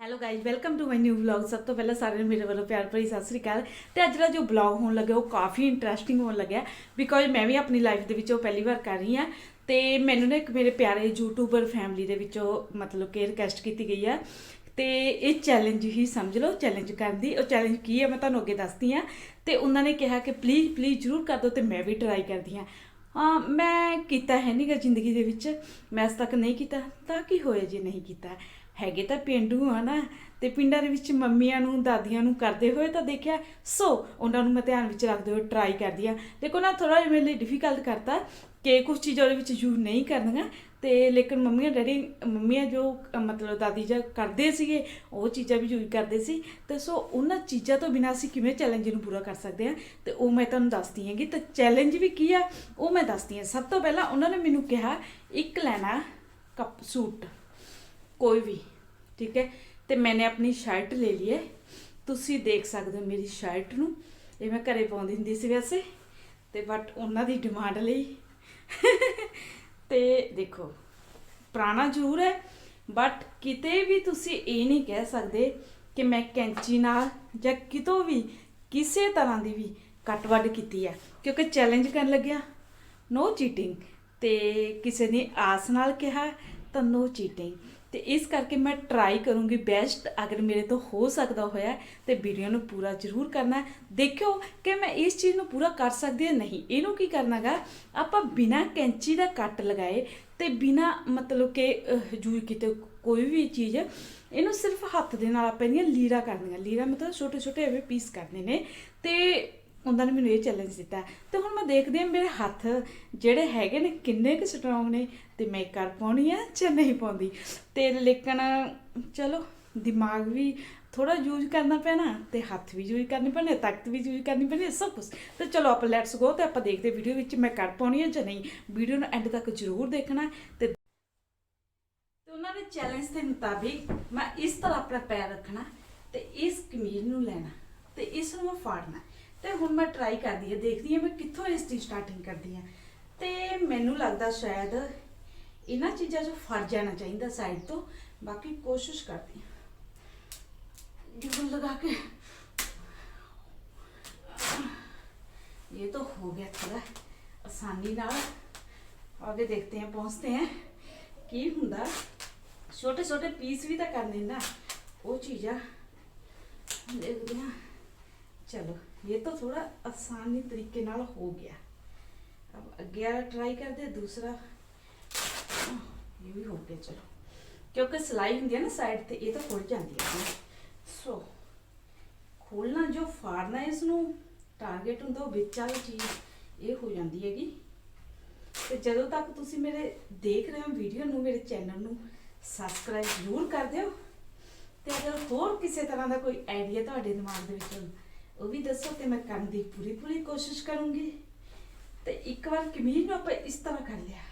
Hello guys welcome to my new vlog ਸਭ ਤੋਂ ਪਹਿਲਾਂ ਸਾਰਿਆਂ ਨੂੰ ਮੇਰੇ ਵੱਲੋਂ ਪਿਆਰ ਭਰੀ ਸਤਿ ਸ੍ਰੀ ਅਕਾਲ। ਤੇ ਅੱਜ ਦਾ ਜੋ ਵਲੌਗ ਹੋਣ ਲੱਗਾ ਉਹ ਕਾਫੀ ਇੰਟਰਸਟਿੰਗ ਹੋਣ ਲੱਗਿਆ ਬਿਕੋਜ਼ ਮੈਂ ਵੀ ਆਪਣੀ ਲਾਈਫ ਦੇ ਵਿੱਚ ਉਹ ਪਹਿਲੀ ਵਾਰ ਕਰ ਰਹੀ ਹਾਂ। ਤੇ ਮੈਨੂੰ ਨਾ ਇੱਕ ਮੇਰੇ ਪਿਆਰੇ ਯੂਟਿਊਬਰ ਫੈਮਿਲੀ ਦੇ ਵਿੱਚੋਂ ਮਤਲਬ ਕਿ ਰਿਕਵੈਸਟ ਕੀਤੀ ਗਈ ਆ। ਤੇ ਇਹ ਚੈਲੰਜ ਹੀ ਸਮਝ ਲਓ ਚੈਲੰਜ ਕਰਨ ਦੀ। ਉਹ ਚੈਲੰਜ ਕੀ ਹੈ ਮੈਂ ਤੁਹਾਨੂੰ ਅੱਗੇ ਦੱਸਦੀ ਹਾਂ। ਤੇ ਉਹਨਾਂ ਨੇ ਕਿਹਾ ਕਿ ਪਲੀਜ਼ ਪਲੀਜ਼ ਜਰੂਰ ਕਰ ਦਿਓ ਤੇ ਮੈਂ ਵੀ ਟਰਾਈ ਕਰਦੀ ਹਾਂ। ਹਾਂ, ਮੈਂ ਕੀਤਾ ਹੈ ਨਹੀਂਗਾ ਜ਼ਿੰਦਗੀ ਦੇ ਵਿੱਚ। ਮੈਂ ਅੱਜ ਤੱਕ ਨਹੀਂ ਕੀਤਾ। ਤਾਂ ਕੀ ਹੋਇਆ ਜੇ ਨਹੀਂ ਕੀਤਾ? ਹੈਗੇ ਤਾਂ ਪਿੰਡੂ ਆ ਨਾ, ਤੇ ਪਿੰਡਾਂ ਦੇ ਵਿੱਚ ਮੰਮੀਆਂ ਨੂੰ, ਦਾਦੀਆਂ ਨੂੰ ਕਰਦੇ ਹੋਏ ਤਾਂ ਦੇਖਿਆ, ਸੋ ਉਹਨਾਂ ਨੂੰ ਮੈਂ ਧਿਆਨ ਵਿੱਚ ਰੱਖਦੇ ਹੋਏ ਟਰਾਈ ਕਰਦੀ ਆ। ਦੇਖੋ ਨਾ ਥੋੜਾ ਜਿਹਾ ਮੇਰੇ ਲਈ ਡਿਫਿਕਲਟ ਕਰਤਾ ਕਿ ਕੁਝ ਚੀਜ਼ਾਂ ਉਹਦੇ ਵਿੱਚ ਯੂਜ਼ ਨਹੀਂ ਕਰਨੀਆਂ, ਤੇ ਲੇਕਿਨ ਮੰਮੀਆਂ, ਡੈਡੀ, ਮੰਮੀਆਂ ਜੋ, ਮਤਲਬ ਦਾਦੀ ਜੀ ਕਰਦੇ ਸੀਗੇ, ਉਹ ਚੀਜ਼ਾਂ ਵੀ ਯੂਜ਼ ਕਰਦੇ ਸੀ। ਤੇ ਸੋ ਉਹਨਾਂ ਚੀਜ਼ਾਂ ਤੋਂ ਬਿਨਾਂ ਅਸੀਂ ਕਿਵੇਂ ਚੈਲੰਜ ਨੂੰ ਪੂਰਾ ਕਰ ਸਕਦੇ ਹਾਂ ਤੇ ਉਹ ਮੈਂ ਤੁਹਾਨੂੰ ਦੱਸਦੀ ਹਾਂਗੀ, ਤੇ ਚੈਲੰਜ ਵੀ ਕੀ ਆ? ਉਹ ਮੈਂ ਦੱਸਦੀ ਹਾਂ ਸਭ ਤੋਂ ਪਹਿਲਾਂ ਉਹਨਾਂ ਨੇ ਮੈਨੂੰ ਕਿਹਾ, ਇੱਕ ਲੈਣਾ ਕੱਪ ਸੂਟ। ਕੋਈ ਵੀ, ਠੀਕ ਹੈ? ਤੇ ਮੈਨੇ ਆਪਣੀ ਸ਼ਰਟ ਲੈ ਲਈ ਹੈ। ਤੁਸੀਂ ਦੇਖ ਸਕਦੇ ਹੋ ਮੇਰੀ ਸ਼ਰਟ ਨੂੰ। ਇਹ ਮੈਂ ਘਰੇ ਪਾਉਂਦੀ ਹੁੰਦੀ ਸੀ ਵੈਸੇ, ਤੇ ਬਟ ਉਹਨਾਂ ਦੀ ਡਿਮਾਂਡ ਲਈ। ਤੇ ਦੇਖੋ, ਪੁਰਾਣਾ ਜ਼ਰੂਰ ਹੈ ਬਟ ਕਿਤੇ ਵੀ ਤੁਸੀਂ ਇਹ ਨਹੀਂ ਕਹਿ ਸਕਦੇ ਕਿ ਮੈਂ ਕੈਂਚੀ ਨਾਲ ਜਾਂ ਕਿਤੋਂ ਵੀ, ਕਿਸੇ ਤਰ੍ਹਾਂ ਦੀ ਵੀ ਕੱਟ ਵੱਢ ਕੀਤੀ ਹੈ। ਕਿਉਂਕਿ ਚੈਲੰਜ ਕਰਨ ਲੱਗਿਆ। ਨੋ ਚੀਟਿੰਗ ਤੇ ਕਿਸੇ ਨੇ ਆਸ ਨਾਲ ਕਿਹਾ ਤਾਂ ਨੋ ਚੀਟਿੰਗ ਤੇ ਇਸ ਕਰਕੇ ਮੈਂ ਟਰਾਈ ਕਰੂੰਗੀ ਬੈਸਟ ਅਗਰ ਮੇਰੇ ਤੋਂ ਹੋ ਸਕਦਾ ਹੋਇਆ ਤੇ ਵੀਡੀਓ ਨੂੰ ਪੂਰਾ ਜ਼ਰੂਰ ਕਰਨਾ ਦੇਖਿਓ ਕਿ ਮੈਂ ਇਸ ਚੀਜ਼ ਨੂੰ ਪੂਰਾ ਕਰ ਸਕਦੀ ਹਾਂ ਨਹੀਂ। ਇਹਨੂੰ ਕੀ ਕਰਨਾਗਾ? ਆਪਾਂ ਬਿਨਾ ਕੈਂਚੀ ਦਾ ਕੱਟ ਲਗਾਏ ਤੇ ਬਿਨਾ ਮਤਲਬ ਕਿ ਅਹ, ਜੂਈ ਕਿਤੇ ਕੋਈ ਵੀ ਚੀਜ਼ ਇਹਨੂੰ ਸਿਰਫ ਹੱਥ ਦੇ ਨਾਲ ਆਪਾਂ ਇਹਦੀਆਂ ਲੀਰਾ ਕਰਨੀਆਂ। ਲੀਰਾ ਮਤਲਬ ਛੋਟੇ ਛੋਟੇ ਐਵੇਂ ਪੀਸ ਕਰਨੇ ਨੇ। ਤੇ ਉਹਨਾਂ ਨੇ ਮੈਨੂੰ ਇਹ ਚੈਲੰਜ ਦਿੱਤਾ। ਤੇ ਹੁਣ ਮੈਂ ਦੇਖਦੀ ਹਾਂ ਮੇਰੇ ਹੱਥ ਜਿਹੜੇ ਹੈਗੇ ਨੇ ਕਿੰਨੇ ਕੁ ਸਟਰੋਂਗ ਨੇ ਤੇ ਮੈਂ ਕਰ ਪਾਉਣੀ ਆ ਜਾਂ ਨਹੀਂ ਪਾਉਂਦੀ। ਤੇ ਲੇਕਿਨ ਚਲੋ, ਦਿਮਾਗ ਵੀ ਥੋੜਾ ਯੂਜ਼ ਕਰਨਾ ਪੈਣਾ ਤੇ ਹੱਥ ਵੀ ਯੂਜ਼ ਕਰਨੇ ਪੈਣੇ ਤਾਕਤ ਵੀ ਯੂਜ਼ ਕਰਨੀ ਪੈਣੀ ਸਭ ਕੁਝ ਤੇ ਚਲੋ ਆਪਾਂ ਲੈਟਸ ਗੋ ਤੇ ਆਪਾਂ ਦੇਖਦੇ ਵੀਡੀਓ ਵਿੱਚ ਮੈਂ ਕਰ ਪਾਉਣੀ ਆ ਜਾਂ ਨਹੀਂ। ਵੀਡੀਓ ਨੂੰ ਐਂਡ ਤੱਕ ਜ਼ਰੂਰ ਦੇਖਣਾ ਤੇ ਉਹਨਾਂ ਦੇ ਚੈਲੰਜ ਦੇ ਮੁਤਾਬਿਕ ਮੈਂ ਇਸ ਤਰ੍ਹਾਂ ਆਪਣਾ ਪੈਰ ਰੱਖਣਾ ਤੇ ਇਸ ਕਮੀਜ਼ ਨੂੰ ਲੈਣਾ ਤੇ ਇਸ ਨੂੰ ਮੈਂ ਫਾੜਨਾ। ਤੇ ਹੁਣ ਮੈਂ ਟਰਾਈ ਕਰਦੀ ਹਾਂ ਦੇਖਦੀ ਹਾਂ ਮੈਂ ਕਿੱਥੋਂ ਇਸ ਦੀ ਸਟਾਰਟਿੰਗ ਕਰਦੀ ਹਾਂ ਤੇ ਮੈਨੂੰ ਲੱਗਦਾ ਸ਼ਾਇਦ ਇਹਨਾਂ ਚੀਜ਼ਾਂ 'ਚ ਫੜ ਜਾਣਾ ਚਾਹੀਦਾ ਸਾਈਡ ਤੋਂ ਬਾਕੀ ਕੋਸ਼ਿਸ਼ ਕਰਦੀ ਹਾਂ ਜੁਗਲ ਲਗਾ ਕੇ ये तो हो गया थोड़ा आसानी ਨਾਲ आगे देखते हैं पहुंचते हैं ਕੀ ਹੁੰਦਾ ਛੋਟੇ ਛੋਟੇ ਪੀਸ ਵੀ ਤਾਂ ਕਰਨੇ ਨਾ ਉਹ ਚੀਜ਼ਾਂ ਦੇਖਦੇ ਹਾਂ चलो ये तो थोड़ा आसानी तरीके नाल हो गया अब अगे वाला ट्राई करते दूसरा आह, ये भी हो गया चलो क्योंकि सिलाई ਹੁੰਦੀ ਹੈ ਨਾ ਸਾਈਡ ਤੇ ਇਹ ਤਾਂ ਖੁੱਲ ਜਾਂਦੀ ਹੈ ਸੋ ਖੋਲਣਾ ਜੋ ਫਾੜਨਾ ਇਸ ਨੂੰ ਟਾਰਗੇਟ ਹੁੰਦਾ ਉਹ ਵਿੱਚ ਵਾਲੀ ਚੀਜ਼ ਇਹ ਹੋ ਜਾਂਦੀ ਹੈਗੀ ਤੇ ਜਦੋਂ ਤੱਕ ਤੁਸੀਂ ਮੇਰੇ ਦੇਖ ਰਹੇ ਹੋ ਵੀਡੀਓ ਨੂੰ ਮੇਰੇ ਚੈਨਲ ਨੂੰ ਸਬਸਕ੍ਰਾਈਬ ਜ਼ਰੂਰ ਕਰ ਦਿਓ ਤੇ ਅਗਰ ਹੋਰ ਕਿਸੇ ਤਰ੍ਹਾਂ ਦਾ ਕੋਈ ਆਈਡੀਆ ਤੁਹਾਡੇ ਦਿਮਾਗ ਦੇ ਵਿੱਚ ਹੋਵੇ, ਉਹ ਵੀ ਦੱਸੋ ਤੇ ਮੈਂ ਕਰਨ ਦੀ ਪੂਰੀ ਪੂਰੀ ਕੋਸ਼ਿਸ਼ ਕਰੂੰਗੀ ਤੇ ਇੱਕ ਵਾਰ ਕਮੀਜ਼ ਨੂੰ ਆਪਾਂ ਇਸ ਤਰ੍ਹਾਂ ਕਰ ਲਿਆ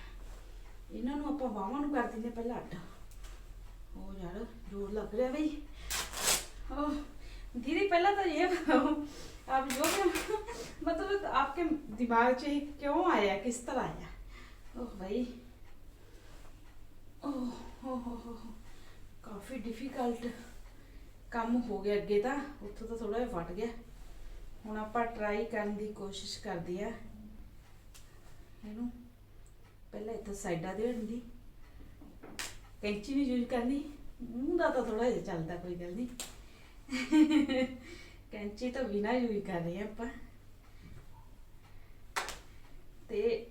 ਇਹਨਾਂ ਨੂੰ ਆਪਾਂ ਬਾਹਾਂ ਨੂੰ ਕਰ ਦਿੰਦੇ ਪਹਿਲਾਂ ਅੱਡ ਹੋ ਯਾਰ ਜ਼ੋਰ ਲੱਗ ਰਿਹਾ ਬਈ ओह, दीदी पहला तो ये बताओ आप जो भी मतलब आपके दिमाग से ये क्यों आया किस तरह आया ओह भाई ओह हो हो हो हो ਕਾਫੀ ਡਿਫਿਕਲਟ ਕੰਮ ਹੋ ਗਿਆ ਅੱਗੇ ਤਾਂ ਉੱਥੋਂ ਤਾਂ ਥੋੜਾ ਜਿਹਾ ਫਟ ਗਿਆ ਹੁਣ ਆਪਾਂ ਟਰਾਈ ਕਰਨ ਦੀ ਕੋਸ਼ਿਸ਼ ਕਰਦੇ ਆ ਇਹਨੂੰ ਪਹਿਲਾਂ ਇੱਥੋਂ ਸਾਈਡਾਂ ਦੇ ਦੀ। ਕੈਂਚੀ ਵੀ ਯੂਜ਼ ਕਰਨੀ। ਮੂੰਹ ਦਾ ਤਾਂ ਥੋੜਾ ਜਿਹਾ ਚੱਲਦਾ, ਕੋਈ ਗੱਲ ਨਹੀਂ ਕੈਂਚੀ ਤਾਂ ਬਿਨਾ ਯੂਜ਼ ਕਰ ਰਹੇ ਆਪਾਂ। ਤੇ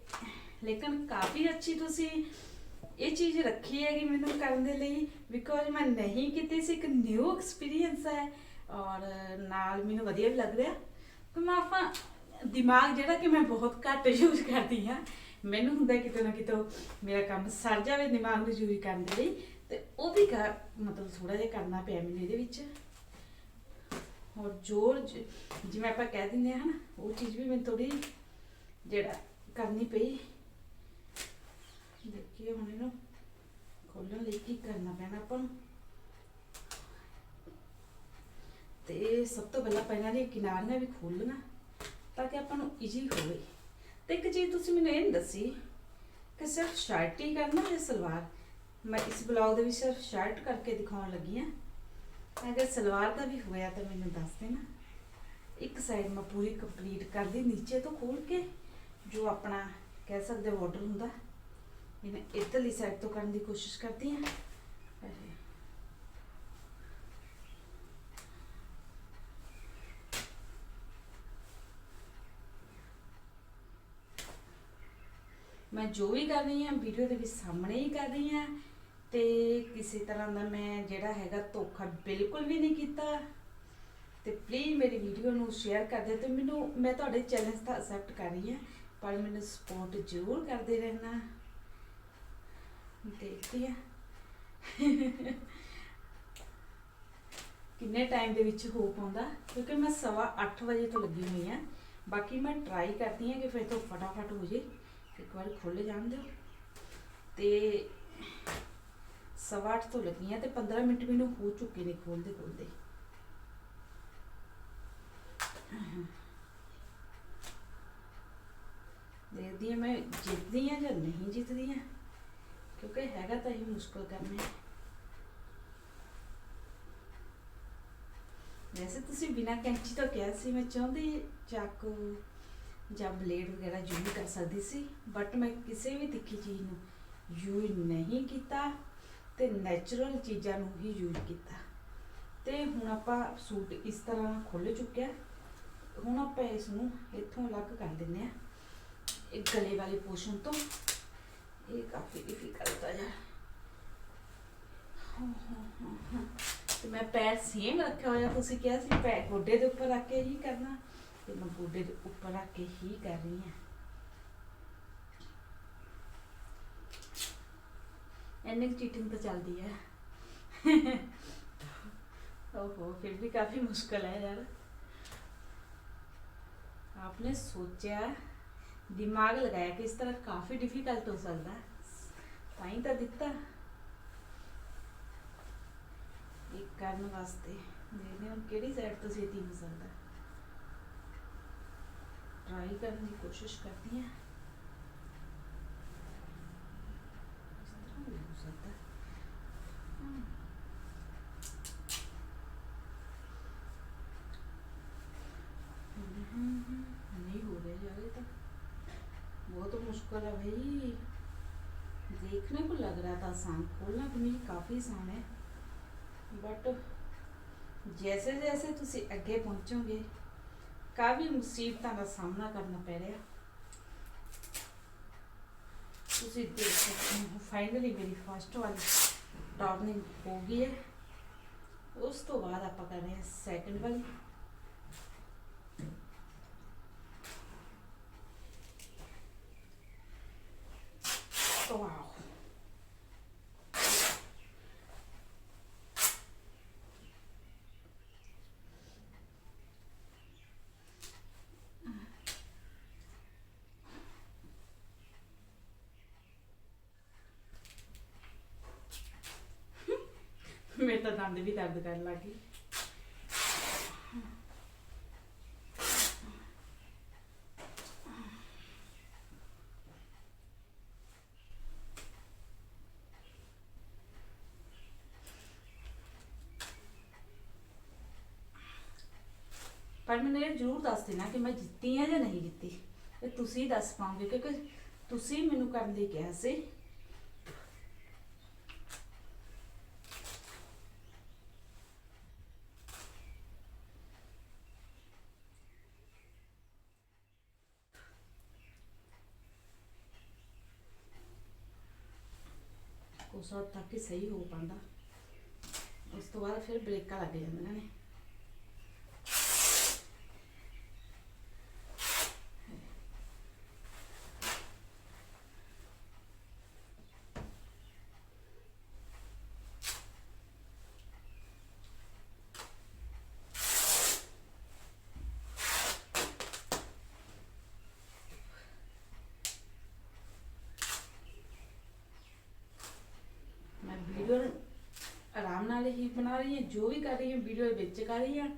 ਲੇਕਿਨ ਕਾਫੀ ਅੱਛੀ ਤੁਸੀਂ ਇਹ ਚੀਜ਼ ਰੱਖੀ ਹੈਗੀ ਮੈਨੂੰ ਕਰਨ ਦੇ ਲਈ ਬਿਕੋਜ਼ ਮੈਂ ਨਹੀਂ ਕੀਤੀ ਸੀ, ਇੱਕ ਨਿਊ ਐਕਸਪੀਰੀਅੰਸ ਹੈ। ਔਰ ਨਾਲ ਮੈਨੂੰ ਵਧੀਆ ਵੀ ਲੱਗ ਰਿਹਾ। ਕਿ ਮੈਂ ਆਪਾਂ ਦਿਮਾਗ ਜਿਹੜਾ ਕਿ ਮੈਂ ਬਹੁਤ ਘੱਟ ਯੂਜ਼ ਕਰਦੀ ਹਾਂ, ਮੈਨੂੰ ਹੁੰਦਾ ਕਿਤੇ ਨਾ ਕਿਤੇ ਮੇਰਾ ਕੰਮ ਸਰ ਜਾਵੇ ਦਿਮਾਗ ਨੂੰ ਯੂਜ਼ ਕਰਨ ਦੇ ਲਈ, ਤੇ ਉਹ ਵੀ ਕਰ, ਮਤਲਬ ਥੋੜਾ ਜਿਹਾ ਕਰਨਾ ਪਿਆ ਮੈਨੂੰ ਇਹਦੇ ਵਿੱਚ। ਔਰ ਜ਼ੋਰ ਜਿਵੇਂ ਆਪਾਂ ਕਹਿ ਦਿੰਦੇ ਹਾਂ ਨਾ ਉਹ ਚੀਜ਼ ਵੀ ਮੈਨੂੰ ਥੋੜੀ ਜਿਹੜਾ ਕਰਨੀ ਪਈ। ਦੇਖੀਏ ਹੁਣ ਇਹਨੂੰ ਖੋਲਣ ਲਈ ਕੀ ਕਰਨਾ ਪੈਣਾ ਆਪਾਂ। ਨੂੰ ਤੇ ਸਭ ਤੋਂ ਪਹਿਲਾਂ ਪਹਿਲਾਂ ਇਹ ਕਿਨਾਰੀਆਂ ਵੀ ਖੋਲਣਾ ਤਾਂ ਕਿ ਆਪਾਂ ਨੂੰ ਈਜ਼ੀ ਹੋਵੇ। ਤੇ ਇੱਕ ਚੀਜ਼ ਤੁਸੀਂ ਮੈਨੂੰ ਇਹ ਨਹੀਂ ਦੱਸੀ ਕਿ ਸਿਰਫ ਸ਼ਰਟ ਹੀ ਕਰਨਾ ਜਾਂ ਸਲਵਾਰ? ਮੈਂ ਇਸ ਬਲੌਗ ਦੇ ਵਿੱਚ ਸਿਰਫ ਸ਼ਰਟ ਕਰਕੇ ਦਿਖਾਉਣ ਲੱਗੀ ਹਾਂ। ਅਗਰ ਸਲਵਾਰ ਦਾ ਵੀ ਹੋਇਆ ਤਾਂ ਮੈਨੂੰ ਦੱਸ ਦੇਣਾ। ਇੱਕ ਸਾਈਡ ਮੈਂ ਪੂਰੀ ਕੰਪਲੀਟ ਕਰਦੀ, ਨੀਚੇ ਤੋਂ ਖੋਲ ਕੇ ਜੋ ਆਪਣਾ ਕਹਿ ਸਕਦੇ ਬਾਰਡਰ ਹੁੰਦਾ, ਇਹਨੇ ਇੱਧਰਲੀ ਸਾਈਡ ਤੋਂ ਕਰਨ ਦੀ ਕੋਸ਼ਿਸ਼ ਕਰਦੀ ਹਾਂ। ਮੈਂ ਜੋ ਵੀ ਕਰ ਰਹੀ ਹਾਂ ਵੀਡੀਓ ਦੇ ਵਿੱਚ ਸਾਹਮਣੇ ਹੀ ਕਰ ਰਹੀ ਹਾਂ ਤੇ ਕਿਸੇ ਤਰ੍ਹਾਂ ਦਾ ਮੈਂ ਜਿਹੜਾ ਹੈਗਾ ਧੋਖਾ ਬਿਲਕੁਲ ਵੀ ਨਹੀਂ ਕੀਤਾ। ਤੇ ਪਲੀਜ਼ ਮੇਰੀ ਵੀਡੀਓ ਨੂੰ ਸ਼ੇਅਰ ਕਰ ਦਿਓ ਤੇ ਮੈਨੂੰ, ਮੈਂ ਤੁਹਾਡੇ ਚੈਲੰਜ ਤਾਂ ਅਸੈਪਟ ਕਰ ਰਹੀ ਹਾਂ, ਪਰ ਮੈਨੂੰ ਸਪੋਰਟ ਜ਼ਰੂਰ ਕਰਦੇ ਰਹਿਣਾ। ਦੇਖਦੀ ਆ ਕਿੰਨੇ ਟਾਈਮ ਦੇ ਵਿੱਚ ਹੋ ਪਾਉਂਦਾ? ਕਿਉਂਕਿ ਮੈਂ ਸਵਾ 8 ਵਜੇ ਤੋਂ ਲੱਗੀ ਹੋਈ ਆ ਬਾਕੀ ਮੈਂ ਟਰਾਈ ਕਰਦੀ ਆ ਕਿ ਫਿਰ ਤੋਂ ਫਟਾਫਟ ਹੋ ਜੇ। ਇੱਕ ਵਾਰੀ ਖੁੱਲ ਜਾਣ ਦਿਓ। ਤੇ ਸਵਾ ਅੱਠ ਤੋਂ ਲੱਗੀ ਤੇ 15 ਮਿੰਟ ਮੈਨੂੰ ਹੋ ਚੁੱਕੇ ਨੇ ਖੋਲਦੇ ਖੋਲਦੇ ਦੇਖਦੀ ਆ ਮੈਂ ਜਿੱਤਦੀ ਆ ਜਾਂ ਨਹੀਂ ਜਿੱਤਦੀ ਆ ਕਿਉਂਕਿ ਹੈਗਾ ਤਾਂ ਇਹ ਮੁਸ਼ਕਲ ਕੰਮ ਹੈ। ਵੈਸੇ ਤੁਸੀਂ ਬਿਨਾਂ ਕੈਂਚੀ ਤੋਂ ਕਿਹਾ ਸੀ, ਮੈਂ ਚਾਹੁੰਦੀ ਚਾਕੂ ਜਾਂ ਬਲੇਡ ਵਗੈਰਾ ਯੂਜ਼ ਕਰ ਸਕਦੀ ਸੀ ਬਟ ਮੈਂ ਕਿਸੇ ਵੀ ਤਿੱਖੀ ਚੀਜ਼ ਨੂੰ ਯੂਜ਼ ਨਹੀਂ ਕੀਤਾ ਤੇ ਨੈਚੁਰਲ ਚੀਜ਼ਾਂ ਨੂੰ ਹੀ ਯੂਜ਼ ਕੀਤਾ। ਤੇ ਹੁਣ ਆਪਾਂ ਸੂਟ ਇਸ ਤਰ੍ਹਾਂ ਖੁੱਲ ਚੁੱਕਿਆ ਹੁਣ ਆਪਾਂ ਇਸ ਨੂੰ ਇੱਥੋਂ ਅਲੱਗ ਕਰ ਦਿੰਨੇ ਆ ਇਹ ਗਲੇ ਵਾਲੇ ਪੋਰਸ਼ਨ ਤੋਂ। ਇਹ ਕਾਫੀ ਡਿਫਿਕਲਟ ਆ ਯਾਰ। ਹਾਂ, ਤੇ ਮੈਂ ਪੈਰ ਸੇਮ ਰੱਖਿਆ ਹੋਇਆ ਤੁਸੀਂ ਕਿਹਾ ਸੀ ਪੈਰ ਗੋਡੇ ਦੇ ਉੱਪਰ ਰੱਖ ਕੇ ਹੀ ਕਰਨਾ। ਤੇ ਮੈਂ ਗੋਡੇ ਦੇ ਉੱਪਰ ਰੱਖ ਕੇ ਹੀ ਕਰ ਰਹੀ ਹਾਂ ਇੰਨੀ ਚੀਟਿੰਗ ਤਾਂ ਚੱਲਦੀ ਹੈ ਓਹੋ ਫਿਰ ਵੀ ਕਾਫੀ ਮੁਸ਼ਕਲ ਹੈ ਯਾਰ आपने सोचा दिमाग लगाया कि इस तरह काफी डिफिकल्ट हो सकता है ਤਾਂ ਤਾਂ ਦਿੱਤਾ ਇਹ ਕਰਨ ਵਾਸਤੇ ਦੇਖਦੇ ਹਾਂ ਕਿਹੜੀ ਸਾਈਡ ਤੋਂ ਛੇਤੀ ਹੋ ਸਕਦਾ ट्राई करने की कोशिश करती हैं। हम्म। नहीं हो जा रहे तो।, तो। मुश्किल है भाई। देखने को लग रहा था आसान खोलना तो नहीं, काफ़ी आसान है। बट जैसे जैसे तुम अगे पहुँचोगे ਕਾਫੀ ਮੁਸੀਬਤਾਂ ਦਾ ਸਾਹਮਣਾ ਕਰਨਾ ਪੈ ਰਿਹਾ। ਤੁਸੀਂ ਦੇਖ ਸਕਦੇ ਹੋ ਫਾਈਨਲੀ ਮੇਰੀ ਫਸਟ ਵਾਲੀ ਟਾਰਨਿੰਗ ਹੋ ਗਈ ਹੈ। ਉਸ ਤੋਂ ਬਾਅਦ ਆਪਾਂ ਕਰ ਰਹੇ ਹਾਂ ਸੈਕੰਡ ਵਾਲੀ। ਮੇਰੇ ਵੀ ਦਰਦ ਕਰਨ ਲੱਗ ਗਈ। ਪਰ ਮੈਨੂੰ ਇਹ ਜ਼ਰੂਰ ਦੱਸ ਦੇਣਾ ਕਿ ਮੈਂ ਜਿੱਤੀ ਆ ਜਾਂ ਨਹੀਂ ਜਿੱਤੀ। ਇਹ ਤੁਸੀਂ ਦੱਸ ਪਾਉਂਗੇ ਕਿਉਂਕਿ ਤੁਸੀਂ ਮੈਨੂੰ ਕਰਨ ਲਈ ਕਿਹਾ ਸੀ ਉਸ ਹੱਦ ਤੱਕ ਹੀ ਸਹੀ ਹੋ ਪਾਉਂਦਾ। ਉਸ ਤੋਂ ਬਾਅਦ ਫਿਰ ਬ੍ਰੇਕਾਂ ਲੱਗ ਜਾਂਦੀਆਂ ਨੇ ਮੈਂ ਵੀਡੀਓ ਆਰਾਮ ਨਾਲ ਹੀ ਬਣਾ ਰਹੀ ਹਾਂ ਜੋ ਵੀ ਕਰ ਰਹੀ ਹਾਂ ਵੀਡੀਓ ਦੇ ਵਿੱਚ ਕਰ ਰਹੀ ਹਾਂ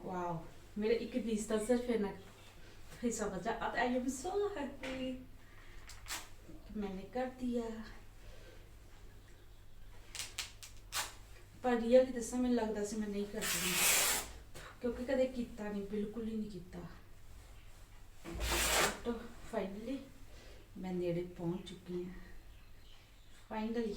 ਵਾਓ ਮੇਰੇ ਇੱਕ ਪੀਸ ਦਾ ਸਿਰਫ ਇਹਨਾਂ ਹਿੱਸਾ ਬਚਾ ਅਤੇ ਆਈ ਐਮ ਸੋ ਹੈਪੀ मैंने कर दिया ਪਰ ਰੀਅਲ ਦੱਸਾਂ ਮੈਨੂੰ ਲੱਗਦਾ ਸੀ ਮੈਂ ਨਹੀਂ ਕਰਦੀ ਕਿਉਂਕਿ ਕਦੇ ਕੀਤਾ ਨਹੀਂ ਬਿਲਕੁਲ ਹੀ ਨਹੀਂ ਕੀਤਾ ਤਾਂ ਫਾਈਨਲੀ ਮੈਂ ਨੇੜੇ ਪਹੁੰਚ ਚੁੱਕੀ ਹਾਂ। Finally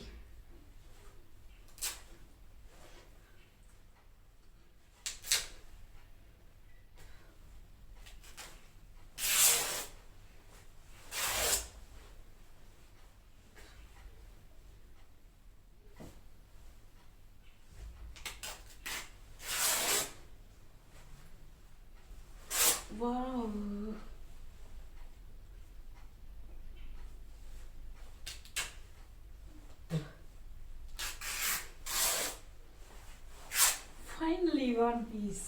finally one piece.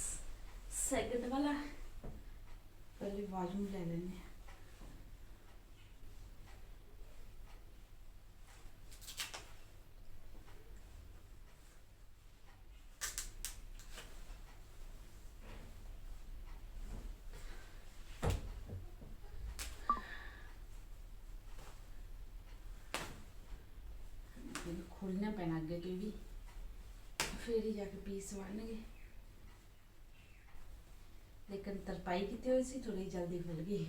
Second वाला पहले बाजू में ले लेने खोलना पहना आगे के भी ਫਿਰ ਹੀ ਜਾ ਕੇ ਪੀਸ ਬਣਨਗੇ ਲੇਕਿਨ ਤਰਪਾਈ ਕੀਤੀ ਹੋਈ ਸੀ ਥੋੜੀ ਜਲਦੀ ਖੁੱਲ ਗਈ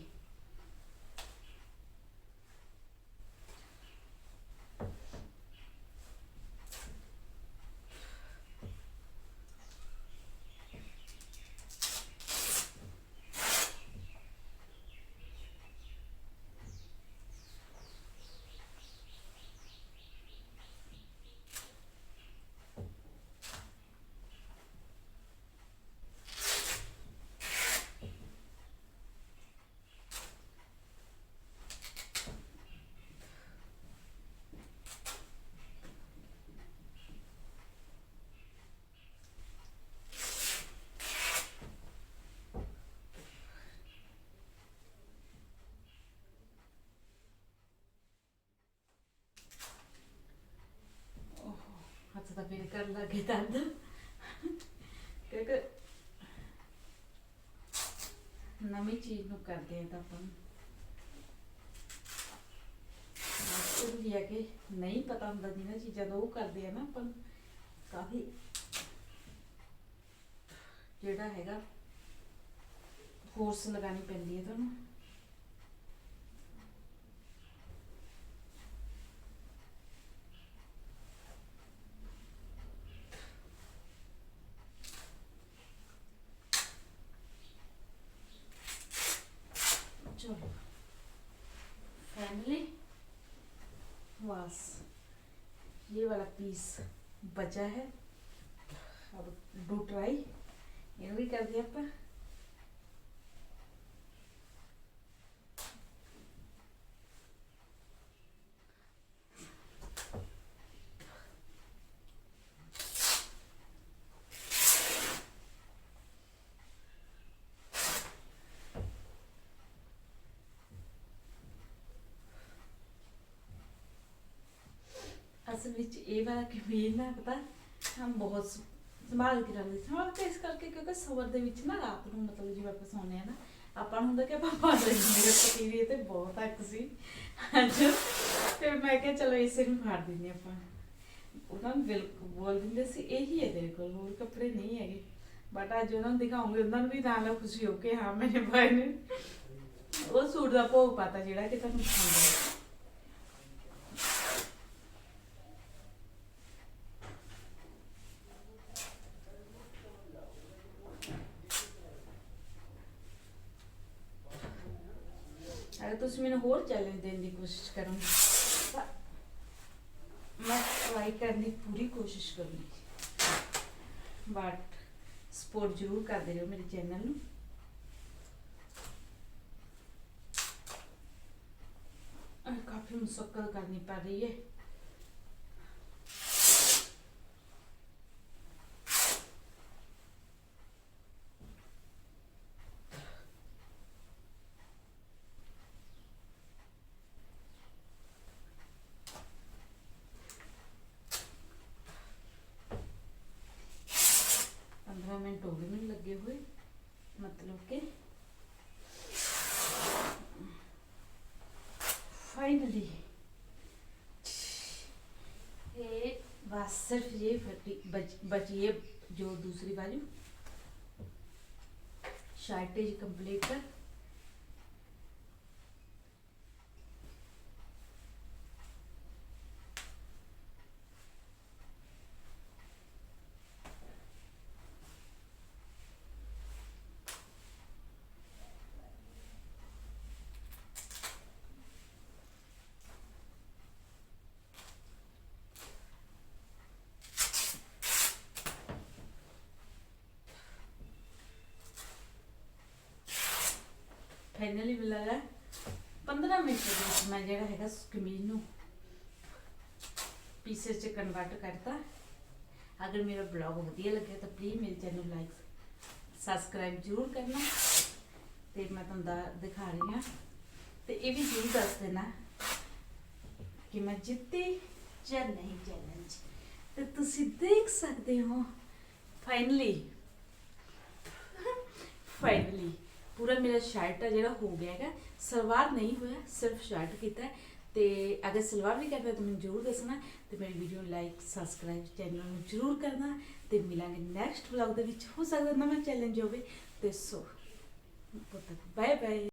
ਹੱਥ ਤਾਂ ਫਿਰ ਕਰਨ ਲੱਗੇ ਦਰਦ ਕਿਉਂਕਿ ਨਵੀਂ ਚੀਜ਼ ਨੂੰ ਕਰਦੇ ਆ ਤਾਂ ਆਪਾਂ। ਉਹ ਵੀ ਹੈ ਕਿ ਨਹੀਂ ਪਤਾ ਹੁੰਦਾ ਜਿਹਨਾਂ ਚੀਜ਼ਾਂ ਦਾ ਉਹ ਕਰਦੇ ਆ ਨਾ ਆਪਾਂ ਨੂੰ, ਕਾਫੀ ਜਿਹੜਾ ਹੈਗਾ ਫੋਰਸ ਲਗਾਣੀ ਪੈਂਦੀ ਹੈ ਤੁਹਾਨੂੰ। ये वाला पीस बचा है अब डू ट्राई ये भी कर दिया ਆਪਾਂ ਅਸਲ ਵਿੱਚ ਇਹ ਵਾਲਾ ਕਮੀਜ਼ ਨਾ ਸੰਭਾਲ ਕੇ ਰੱਖਦੇ ਸੰਭਾਲ ਕੇ ਇਸ ਕਰਕੇ ਕਿਉਂਕਿ ਸਵਰ ਦੇ ਵਿੱਚ ਨਾ ਰਾਤ ਨੂੰ ਮਤਲਬ ਜਿਵੇਂ ਆਪਾਂ ਸੌਂਦੇ ਆ ਨਾ, ਆਪਾਂ ਨੂੰ ਹੁੰਦਾ ਕਿ ਆਪਾਂ ਪਾ ਲਈ ਮੇਰੇ ਪਤੀ ਵੀ ਤੇ ਬਹੁਤ ਅੱਕ ਸੀ। ਅੱਜ ਫਿਰ ਮੈਂ ਕਿਹਾ ਚਲੋ ਇਸੇ ਨੂੰ ਫਾੜ ਦਿੰਦੇ ਆਪਾਂ। ਉਹਨਾਂ ਨੂੰ ਬਿਲਕੁਲ ਬੋਲ ਦਿੰਦੇ ਸੀ, ਇਹੀ ਹੈ ਤੇਰੇ ਕੋਲ, ਹੋਰ ਕੱਪੜੇ ਨਹੀਂ ਹੈਗੇ। ਬਟ ਅੱਜ ਉਹਨਾਂ ਨੂੰ ਦਿਖਾਉਂਗੇ, ਉਹਨਾਂ ਨੂੰ ਵੀ ਨਾਲ ਖੁਸ਼ੀ ਹੋ ਕੇ ਹਾਂ ਮੈਨੇ ਪਾਏ ਨੇ ਉਹ ਸੂਟ ਦਾ ਭੋਗ ਪਾਤਾ ਜਿਹੜਾ ਕਿ ਤੁਹਾਨੂੰ ਪਸੰਦ ਹੈ ਅਗਰ ਤੁਸੀਂ ਦੇਣ ਦੀ ਕੋਸ਼ਿਸ਼ ਕਰੋਗੇ। ਮੈਂ ਟਰਾਈ ਕਰਨ ਦੀ ਪੂਰੀ ਕੋਸ਼ਿਸ਼ ਕਰੂੰਗੀ। ਬਟ ਸਪੋਰਟ ਜ਼ਰੂਰ ਕਰਦੇ ਰਹੋ ਮੇਰੇ ਚੈਨਲ ਨੂੰ। ਕਾਫੀ ਮੁਸ਼ਕਲ ਕਰਨੀ ਪੈ ਰਹੀ ਹੈ। सिर्फ ये फटी बच बची है जो दूसरी बाजू शार्टेज कंप्लीट कर ਫਾਈਨਲੀ ਮਿਲਾਗਾ 15 ਮਿੰਟ ਦੇ ਵਿੱਚ ਮੈਂ ਜਿਹੜਾ ਹੈਗਾ ਸ- ਕਮੀਜ਼ ਨੂੰ ਪੀਸਸ ਚ ਕਨਵਰਟ ਕਰਤਾ। ਅਗਰ ਮੇਰਾ ਬਲੌਗ ਵਧੀਆ ਲੱਗਿਆ ਤਾਂ ਪਲੀਜ਼ ਮੇਰੇ ਚੈਨਲ ਨੂੰ ਲਾਈਕ ਸਬਸਕ੍ਰਾਈਬ ਜ਼ਰੂਰ ਕਰਨਾ। ਤੇ ਮੈਂ ਤੁਹਾਨੂੰ ਦਿਖਾ ਰਹੀ ਹਾਂ। ਤੇ ਇਹ ਵੀ ਜ਼ਰੂਰ ਦੱਸ ਦੇਣਾ ਕਿ ਮੈਂ ਜਿੱਤੀ ਜਾਂ ਨਹੀਂ ਚੈਲੰਜ ਤੇ ਤੁਸੀਂ ਦੇਖ ਸਕਦੇ ਹੋ ਫਾਈਨਲੀ ਫਾਈਨਲੀ ਪੂਰਾ ਮੇਰਾ ਸ਼ਰਟ ਆ ਜਿਹੜਾ ਹੋ ਗਿਆ ਹੈਗਾ, ਸਲਵਾਰ ਨਹੀਂ ਹੋਇਆ, ਸਿਰਫ ਸ਼ਰਟ ਕੀਤਾ ਹੈ। ਤੇ ਅਗਰ ਸਲਵਾਰ ਵੀ ਕਰਦਾ ਤਾਂ ਮੈਨੂੰ ਜ਼ਰੂਰ ਦੱਸਣਾ ਤੇ ਮੇਰੀ ਵੀਡੀਓ ਨੂੰ ਲਾਈਕ ਸਬਸਕ੍ਰਾਈਬ ਚੈਨਲ ਨੂੰ ਜ਼ਰੂਰ ਕਰਨਾ ਤੇ ਮਿਲਾਂਗੇ ਨੈਕਸਟ ਵਲੌਗ ਦੇ ਵਿੱਚ, ਹੋ ਸਕਦਾ ਨਵਾਂ ਚੈਲੰਜ ਹੋਵੇ ਤੇ ਸੋ ਬਾਏ ਬਾਏ